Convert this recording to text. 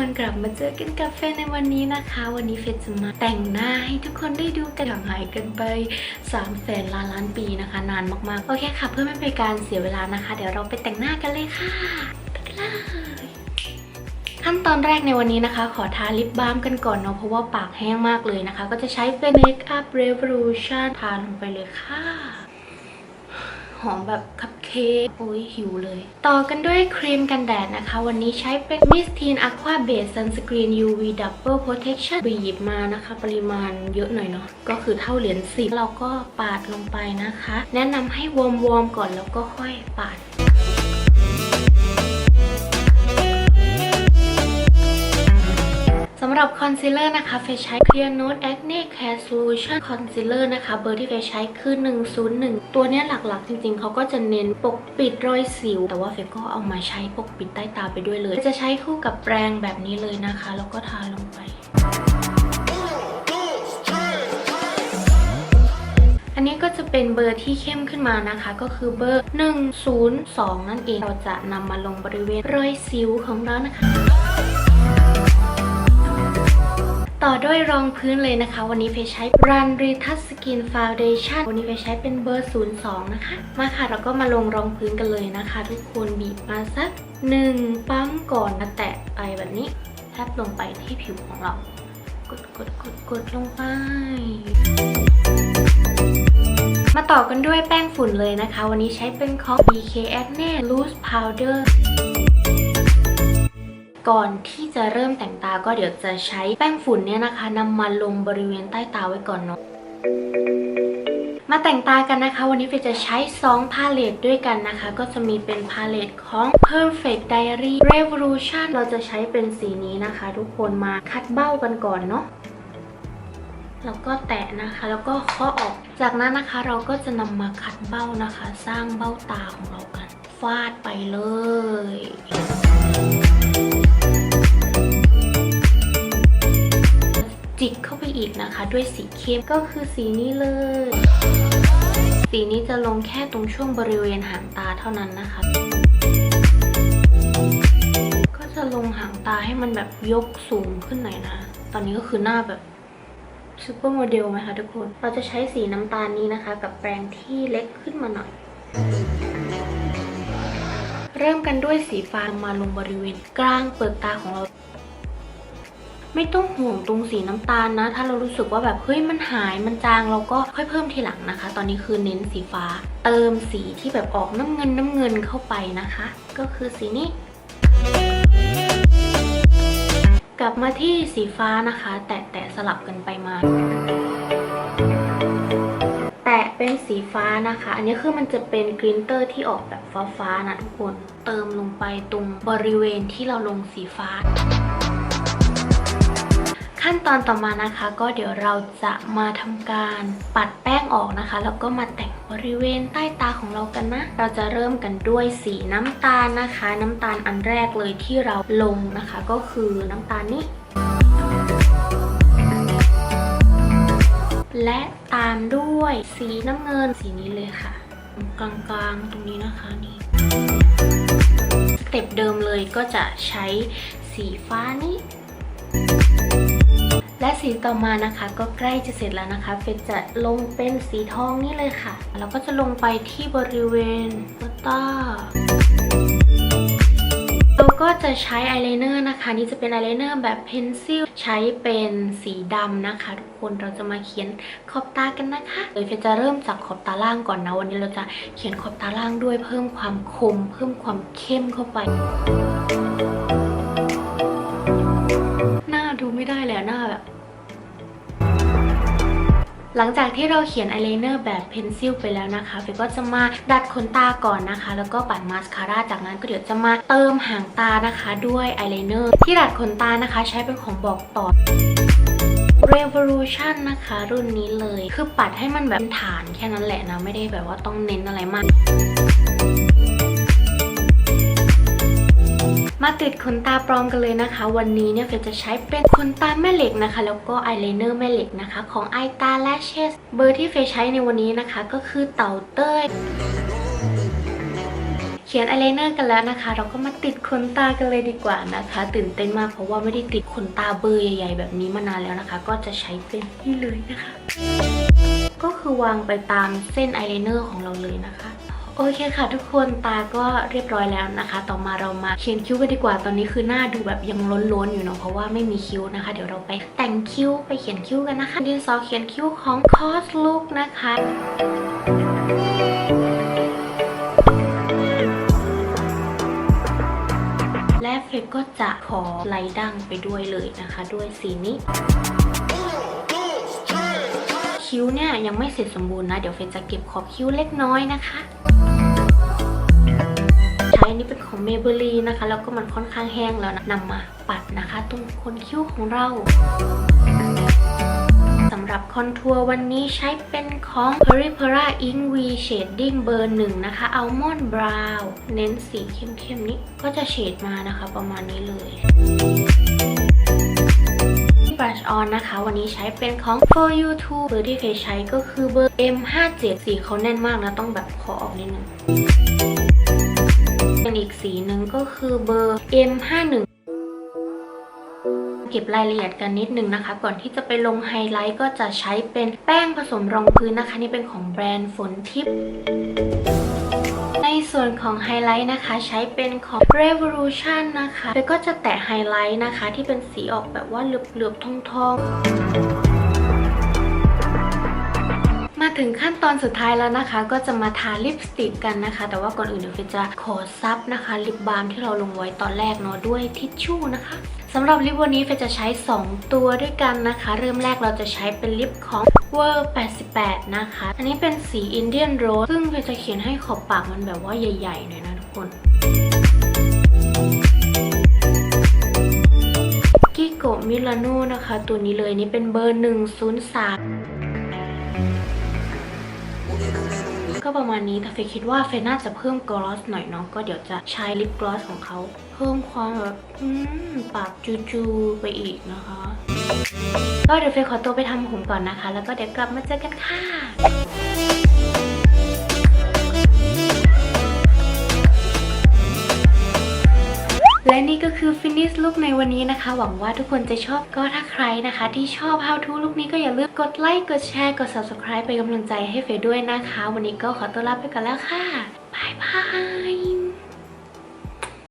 คนกลับมาเจอกันกับเฟนในวันนี้นะคะ วันนี้เฟนจะมาแต่งหน้าให้ทุกคนได้ดูกันห่างหายกันไป3แสนล้านล้านปีนะคะ นานมากๆ โอเคค่ะ เพื่อไม่เป็นการเสียเวลานะคะ เดี๋ยวเราไปแต่งหน้ากันเลยค่ะไปกันเลยขั้นตอนแรกในวันนี้นะคะ ขอทาลิปบาล์มกันก่อนเนาะเพราะว่าปากแห้งมากเลยนะคะ ก็จะใช้เป็น Make Up Revolution ทาลงไปเลยค่ะ หอมแบบคัพเค้กโอ้ยหิวเลย ต่อกันด้วยครีมกันแดดนะคะ วันนี้ใช้เป็น Miss Teen Aqua Base Sunscreen UV Double Protection บีบมานะคะ ปริมาณเยอะหน่อยเนาะก็คือเท่าเหรียญสิบเราก็ปาดลงไปนะคะ แนะนำให้วอร์มๆก่อนแล้วก็ค่อยปาด หรับคอนซีลเลอร์นะคะเฟซใช้ Clear Note Acne Care Solution Concealer นะคะเบอร์ที่เฟซใช้คือ 101 ตัวนี้หลักๆ จริงๆ เขาก็จะเน้นปกปิดรอยสิว แต่ว่าเฟซก็เอามาใช้ปกปิดใต้ตาไปด้วยเลย จะใช้คู่กับแปรงแบบนี้เลยนะคะ แล้วก็ทาลงไปอันนี้ก็จะเป็นเบอร์ที่เข้มขึ้นมานะคะ ก็คือเบอร์ 102 นั่นเองเราจะนำมาลงบริเวณรอยสิวของเรานะคะ ต่อด้วยรองพื้นเลยนะคะ วันนี้เพชใช้ Run Retouch Skin Foundation วันนี้เพชใช้เป็นเบอร์ 02 นะคะ มาค่ะเราก็มาลงรองพื้นกันเลยนะคะ ทุกคนบีบมาสักหนึ่งปั๊มก่อนนะแตะไปแบบนี้แทบลงไปที่ผิวของเรา กดกดกดกดลงไปมาต่อกันด้วยแป้งฝุ่นเลยนะคะ วันนี้ใช้เป็นของ BK Acne Loose Powder ก่อนที่จะเริ่มแต่งตาก็เดี๋ยวจะใช้แป้งฝุ่นเนี่ยนะคะนำมาลงบริเวณใต้ตาไว้ก่อนเนาะมาแต่งตากันนะคะ วันนี้เฟยจะใช้ 2 พาเลตด้วยกันนะคะ ก็จะมีเป็นพาเลตของ Perfect Diary Revolution เราจะใช้เป็นสีนี้นะคะ ทุกคนมาคัดเบ้ากันก่อนเนาะแล้วก็แตะนะคะแล้วก็เคาะออก จากนั้นนะคะเราก็จะนำมาคัดเบ้านะคะ สร้างเบ้าตาของเรากัน ฟาดไปเลย จิกเข้าไปอีกนะคะ ด้วยสีเข้มก็คือสีนี้เลย สีนี้จะลงแค่ตรงช่วงบริเวณหางตาเท่านั้นนะคะ ก็จะลงหางตาให้มันแบบยกสูงขึ้นหน่อยนะ ตอนนี้ก็คือหน้าแบบซูเปอร์โมเดลไหมคะทุกคน เราจะใช้สีน้ำตาลนี้นะคะ กับแปรงที่เล็กขึ้นมาหน่อย เริ่มกันด้วยสีฟ้ามาลงบริเวณ กลางเปลือกตาของเรา ไม่ต้องห่วงตรงสีน้ำตาลนะ ถ้าเรารู้สึกว่าแบบเฮ้ยมันหายมันจางเราก็ค่อยเพิ่มทีหลังนะคะ ตอนนี้คือเน้นสีฟ้า เติมสีที่แบบออกน้ำเงินน้ำเงินเข้าไปนะคะ ก็คือสีนี้กลับมาที่สีฟ้านะคะ แตะแตะสลับกันไปมา แตะเป็นสีฟ้านะคะ อันนี้คือมันจะเป็นกรินเตอร์ที่ออกแบบฟ้าๆนะทุกคน เติมลงไปตรงบริเวณที่เราลงสีฟ้า อนต่อมานะคะ ก็เดี๋ยวเราจะมาทำการปัดแป้งออกนะคะ แล้วก็มาแต่งบริเวณใต้ตาของเรากันนะ เราจะเริ่มกันด้วยสีน้ำตาลนะคะ น้ำตาลอันแรกเลยที่เราลงนะคะ ก็คือน้ำตาลนี้และตามด้วยสีน้ำเงินสีนี้เลยค่ะ กลางๆตรงนี้นะคะนี่สเต็ปเดิมเลยก็จะใช้สีฟ้านี้ และสีต่อมานะคะก็ใกล้จะเสร็จแล้วนะคะเฟซจะลงเป็นสีทองนี่เลยค่ะ แล้วก็จะลงไปที่บริเวณเบตาเราก็จะใช้อายไลเนอร์นะคะ นี่จะเป็นอายไลเนอร์แบบเพนซิลใช้เป็นสีดำนะคะ ทุกคนเราจะมาเขียนขอบตากันนะคะโดยเฟซจะเริ่มจากขอบตาล่างก่อนนะ วันนี้เราจะเขียนขอบตาล่างด้วยเพิ่มความคม เพิ่มความเข้มเข้าไป ไม่ได้เลยอะหน้าแบบหลังจากที่เราเขียนอายไลเนอร์แบบเพนซิลไปแล้วนะคะเฟยก็จะมาดัดขนตาก่อนนะคะ แล้วก็ปัดมาสคาร่าจากนั้นก็เดี๋ยวจะมาเติมหางตานะคะ ด้วยอายไลเนอร์ที่ดัดขนตานะคะ ใช้เป็นของบอกต่อ Revolution นะคะ รุ่นนี้เลย คือปัดให้มันแบบฐานแค่นั้นแหละนะ ไม่ได้แบบว่าต้องเน้นอะไรมาก มาติดขนตาปลอมกันเลยนะคะ วันนี้เนี่ยเฟยจะใช้เป็นขนตาแม่เหล็กนะคะ แล้วก็อายไลเนอร์แม่เหล็กนะคะ ของ i t a Lashes เบอร์ที่เฟยใช้ในวันนี้นะคะ ก็คือเต่าเต้ยเขียนอายไลเนอร์กันแล้วนะคะ เราก็มาติดขนตากันเลยดีกว่านะคะ ตื่นเต้นมากเพราะว่าไม่ได้ติดขนตาเบอร์ใหญ่ๆ แบบนี้มานานแล้วนะคะ ก็จะใช้เป็นนี่เลยนะคะ ก็คือวางไปตามเส้นอายไลเนอร์ของเราเลยนะคะ โอเคค่ะทุกคนตาก็เรียบร้อยแล้วนะคะ ต่อมาเรามาเขียนคิ้วกันดีกว่าตอนนี้คือหน้าดูแบบยังล้นๆอยู่เนาะเพราะว่าไม่มีคิ้วนะคะ เดี๋ยวเราไปแต่งคิ้วไปเขียนคิ้วกันนะคะดินสอเขียนคิ้วของ Cos Look นะคะและเฟกก็จะขอไลดั้งไปด้วยเลยนะคะ ด้วยสีนี้คิ้วเนี่ยยังไม่เสร็จสมบูรณ์นะ เดี๋ยวเฟนจะเก็บขอบคิ้วเล็กน้อยนะคะ อันนี้เป็นของเมเบลีนะคะ แล้วก็มันค่อนข้างแห้งแล้วนะนำมาปัดนะคะ ตรงคนคิ้วของเราสำหรับคอนทัวร์วันนี้ใช้เป็นของ p e r i p e r a Ink V Shading เบอร์หนึ่งนะคะ Almond Brown เน้นสีเข้มๆนี้ก็จะเฉดมานะคะประมาณนี้เลย brush on นะคะ วันนี้ใช้เป็นของ for you t o เบอร์ที่เคยใช้ก็คือเบอร์ M57 สีเขาแน่นมากนะ ต้องแบบขอออกนิดนึง กสีหนึ่งก็คือเบอร์ M51 เก็บรายละเอียดกันนิดนึงนะคะ ก่อนที่จะไปลงไฮไลท์ก็จะใช้เป็นแป้งผสมรองพื้นนะคะ นี่เป็นของแบรนด์ฝนทิพย์ในส่วนของไฮไลท์นะคะ ใช้เป็นของ Revolution นะคะแล้วก็จะแตะไฮไลท์นะคะ ที่เป็นสีออกแบบว่าเหลือบๆทองๆ ถึงขั้นตอนสุดท้ายแล้วนะคะ ก็จะมาทาลิปสติกกันนะคะ แต่ว่าก่อนอื่นเดี๋ยวเฟจะขอซับนะคะลิปบาล์มที่เราลงไว้ตอนแรกเนาะด้วยทิชชู่นะคะสำหรับลิปวันนี้เฟจะใช้ 2 ตัวด้วยกันนะคะ เริ่มแรกเราจะใช้เป็นลิปของเวอร์88 นะคะ อันนี้เป็นสีอินเดียนโรสซึ่งเฟจะเขียนให้ขอบปากมันแบบว่าใหญ่ๆหน่อยนะทุกคนกิโกมิลาโนนะคะ ตัวนี้เลยนี่เป็นเบอร์ 103 ก็ประมาณนี้แต่เฟยคิดว่าเฟยน่าจะเพิ่มกลอสหน่อยเนาะก็เดี๋ยวจะใช้ลิปกลอสของเขา เพิ่มความแบบอืมปากจูๆไปอีกนะคะ ก็เดี๋ยวเฟยขอตัวไปทำผมก่อนนะคะ แล้วก็เดี๋ยวกลับมาเจอกันค่ะ และนี่ก็คือฟินิชลุกในวันนี้นะคะ หวังว่าทุกคนจะชอบก็ถ้าใครนะคะ ที่ชอบ how to ลุกนี้ก็อย่าลืมกดไลค์กดแชร์กด subscribe ไปกำลังใจให้เฟยด้วยนะคะ วันนี้ก็ขอตัวลาไปก่อนแล้วค่ะบายบาย